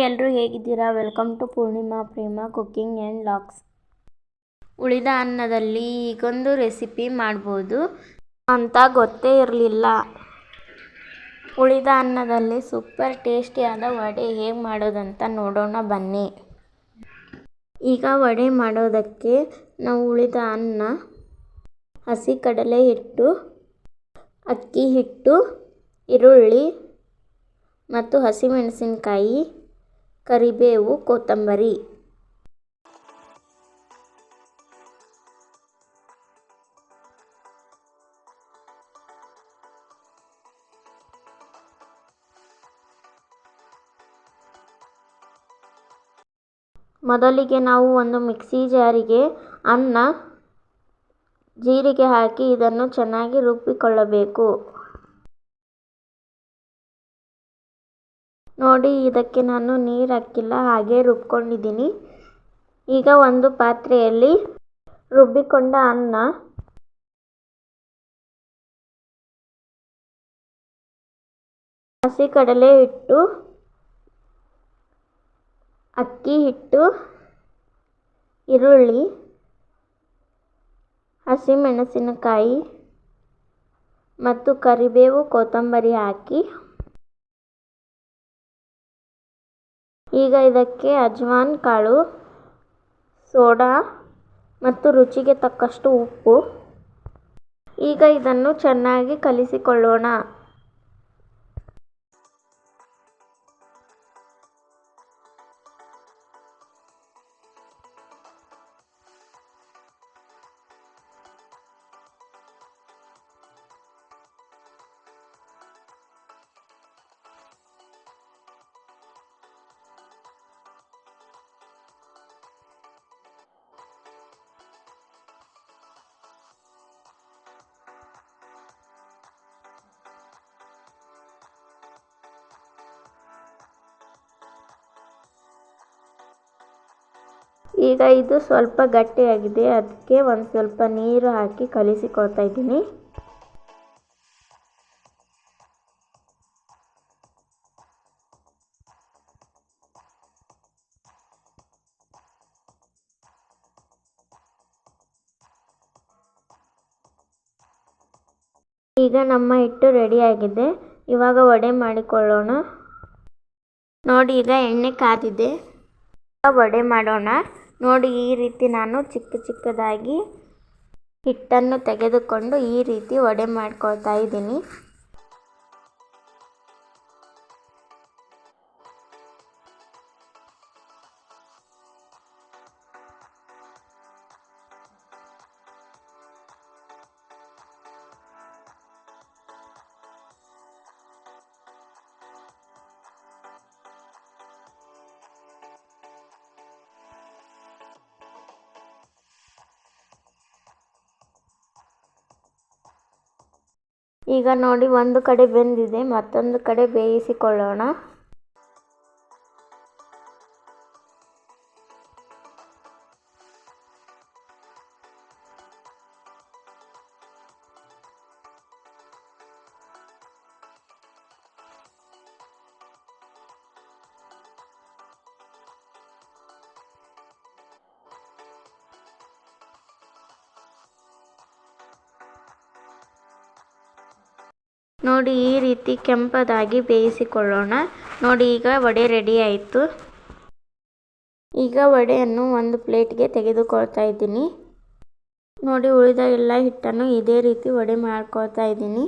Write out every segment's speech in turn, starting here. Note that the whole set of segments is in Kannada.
ಎಲ್ಲರೂ ಹೇಗಿದ್ದೀರಾ? Welcome to Purnima Prema cooking and locks ಉಳಿದ ಅನ್ನದಲ್ಲಿ ಈಗೊಂದು ರೆಸಿಪಿ ಮಾಡ್ಬೋದು. ಅಂತ ಗೊತ್ತೇ ಇರಲಿಲ್ಲ. ಉಳಿದ ಅನ್ನದಲ್ಲಿ ಸೂಪರ್ ಟೇಸ್ಟಿಯಾದ ವಡೆ ಹೇಗೆ ಮಾಡೋದಂತ ನೋಡೋಣ ಬನ್ನಿ. ಈಗ ವಡೆ ಮಾಡೋದಕ್ಕೆ ನಾವು ಉಳಿದ ಅನ್ನ, ಹಸಿ ಕಡಲೆ ಹಿಟ್ಟು, ಅಕ್ಕಿ ಹಿಟ್ಟು, ಈರುಳ್ಳಿ ಮತ್ತು ಹಸಿಮೆಣಸಿನಕಾಯಿ ಕರಿಬೇವು ಕೊತ್ತಂಬರಿ. ಮೊದಲಿಗೆ ನಾವು ಒಂದು ಮಿಕ್ಸಿ ಜಾರಿಗೆ ಅನ್ನ ಜೀರಿಗೆ ಹಾಕಿ ಇದನ್ನು ಚೆನ್ನಾಗಿ ರುಬ್ಬಿಕೊಳ್ಳಬೇಕು. ನೋಡಿ, ಇದಕ್ಕೆ ನಾನು ನೀರು ಹಾಕಿಲ್ಲ, ಹಾಗೆ ರುಬ್ಕೊಂಡಿದ್ದೀನಿ. ಈಗ ಒಂದು ಪಾತ್ರೆಯಲ್ಲಿ ರುಬ್ಬಿಕೊಂಡ ಅನ್ನ. ಹಸಿ ಕಡಲೆ ಹಿಟ್ಟು, ಅಕ್ಕಿ ಹಿಟ್ಟು, ಈರುಳ್ಳಿ, ಹಸಿಮೆಣಸಿನಕಾಯಿ ಮತ್ತು ಕರಿಬೇವು ಕೊತ್ತಂಬರಿ ಹಾಕಿ. ಈಗ ಇದಕ್ಕೆ ಅಜ್ವಾನ್ ಕಾಳು ಸೋಡಾ ಮತ್ತು ರುಚಿಗೆ ತಕ್ಕಷ್ಟು ಉಪ್ಪು. ಈಗ ಇದನ್ನು ಚೆನ್ನಾಗಿ ಕಲಿಸಿಕೊಳ್ಳೋಣ. ಈಗ ಇದು ಸ್ವಲ್ಪ ಗಟ್ಟಿಯಾಗಿದೆ. ಅದಕ್ಕೆ ಒಂದು ಸ್ವಲ್ಪ ನೀರು ಹಾಕಿ ಕಲಿಸಿಕೊಳ್ತಾ ಇದ್ದೀನಿ. ಈಗ ನಮ್ಮ ಹಿಟ್ಟು ರೆಡಿಯಾಗಿದೆ ಇವಾಗ ವಡೆ ಮಾಡಿಕೊಳ್ಳೋಣ. ನೋಡಿ, ಈಗ ಎಣ್ಣೆ ಕಾದಿದೆ. ವಡೆ ಮಾಡೋಣ. ನೋಡಿ ಈ ರೀತಿ ನಾನು ಚಿಕ್ಕ ಚಿಕ್ಕದಾಗಿ ಹಿಟ್ಟನ್ನು ತೆಗೆದುಕೊಂಡು ಈ ರೀತಿ ವಡೆ ಮಾಡ್ಕೊಳ್ತಾ ಇದ್ದೀನಿ. ಈಗ ನೋಡಿ ಒಂದು ಕಡೆ ಬೆಂದಿದೆ ಮತ್ತೊಂದು ಕಡೆ ಬೇಯಿಸಿಕೊಳ್ಳೋಣ. ನೋಡಿ ಈ ರೀತಿ ಕೆಂಪದಾಗಿ ಬೇಯಿಸಿಕೊಳ್ಳೋಣ. ನೋಡಿ ಈಗ ವಡೆ ರೆಡಿ ಆಯಿತು. ಈಗ ವಡೆಯನ್ನು ಒಂದು ಪ್ಲೇಟ್ಗೆ ತೆಗೆದುಕೊಳ್ತಾ ಇದ್ದೀನಿ. ನೋಡಿ ಉಳಿದ ಎಲ್ಲ ಹಿಟ್ಟನ್ನು ಇದೇ ರೀತಿ ವಡೆ ಮಾಡ್ಕೊಳ್ತಾ ಇದ್ದೀನಿ.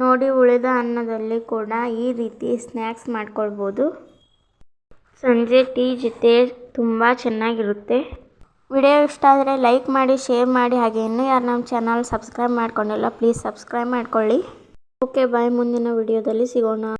ನೋಡಿ ಉಳಿದ ಅನ್ನದಲ್ಲಿ ಕೂಡ ಈ ರೀತಿ ಸ್ನ್ಯಾಕ್ಸ್ ಮಾಡ್ಕೊಳ್ಬೋದು. ಸಂಜೆ ಟೀ ಜೊತೆ ತುಂಬ ಚೆನ್ನಾಗಿರುತ್ತೆ. ವಿಡಿಯೋ ಇಷ್ಟ ಆದರೆ ಲೈಕ್ ಮಾಡಿ, ಶೇರ್ ಮಾಡಿ, ಹಾಗೆ ಇನ್ನೂ ಯಾರು ನಮ್ಮ ಚಾನಲ್ ಸಬ್ಸ್ಕ್ರೈಬ್ ಮಾಡ್ಕೊಂಡಿಲ್ಲ, ಪ್ಲೀಸ್ ಸಬ್ಸ್ಕ್ರೈಬ್ ಮಾಡ್ಕೊಳ್ಳಿ. Okay, bye. ಮುಂದಿನ ವಿಡಿಯೋದಲ್ಲಿ ಸಿಗೋಣ.